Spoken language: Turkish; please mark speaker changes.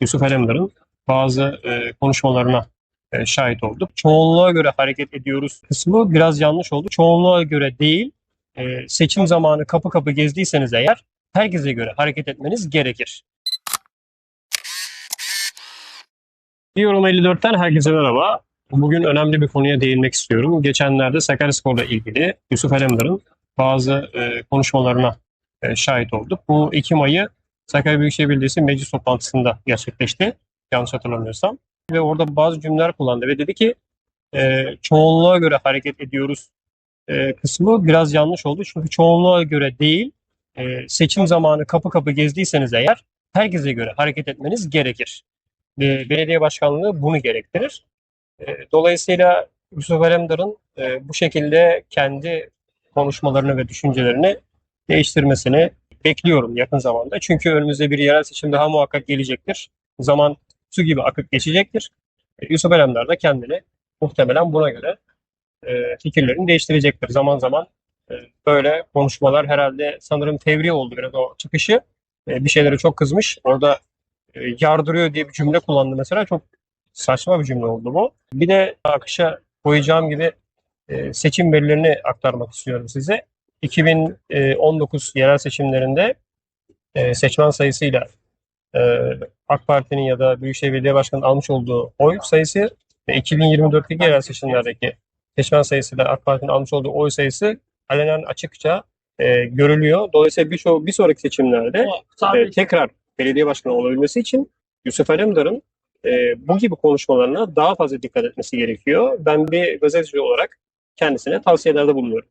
Speaker 1: Yusuf Alemdar'ın bazı e, konuşmalarına e, şahit olduk. Çoğunluğa göre hareket ediyoruz kısmı biraz yanlış oldu. Çoğunluğa göre değil, e, seçim zamanı kapı kapı gezdiyseniz eğer herkese göre hareket etmeniz gerekir. Diyorum 54'ten herkese merhaba. Bugün önemli bir konuya değinmek istiyorum. Geçenlerde Sakaryaspor'la ilgili Yusuf Alemdar'ın bazı e, konuşmalarına e, şahit olduk. Bu Ekim ayı Sakarya Büyükşehir Belediyesi meclis toplantısında gerçekleşti. Yanlış hatırlamıyorsam. Ve orada bazı cümleler kullandı ve dedi ki e, çoğunluğa göre hareket ediyoruz e, kısmı biraz yanlış oldu. Çünkü çoğunluğa göre değil, e, seçim zamanı kapı kapı gezdiyseniz eğer herkese göre hareket etmeniz gerekir. E, belediye başkanlığı bunu gerektirir. E, dolayısıyla Yusuf Alemdar'ın e, bu şekilde kendi konuşmalarını ve düşüncelerini değiştirmesini bekliyorum yakın zamanda. Çünkü önümüzde bir yerel seçim daha muhakkak gelecektir. Zaman su gibi akıp geçecektir. E, Yusuf Alemdar da kendini muhtemelen buna göre e, fikirlerini değiştirecektir. Zaman zaman e, böyle konuşmalar herhalde sanırım tevri oldu biraz o çıkışı. E, bir şeylere çok kızmış. Orada e, yardırıyor diye bir cümle kullandı mesela. Çok saçma bir cümle oldu bu. Bir de akışa koyacağım gibi e, seçim verilerini aktarmak istiyorum size. 2019 yerel seçimlerinde e, seçmen sayısıyla e, AK Parti'nin ya da Büyükşehir Belediye Başkanı'nın almış olduğu oy sayısı ve 2024'teki yerel seçimlerdeki seçmen sayısıyla AK Parti'nin almış olduğu oy sayısı alenen açıkça e, görülüyor. Dolayısıyla bir, bir sonraki seçimlerde e, tekrar belediye başkanı olabilmesi için Yusuf Alemdar'ın e, bu gibi konuşmalarına daha fazla dikkat etmesi gerekiyor. Ben bir gazeteci olarak kendisine tavsiyelerde bulunuyorum.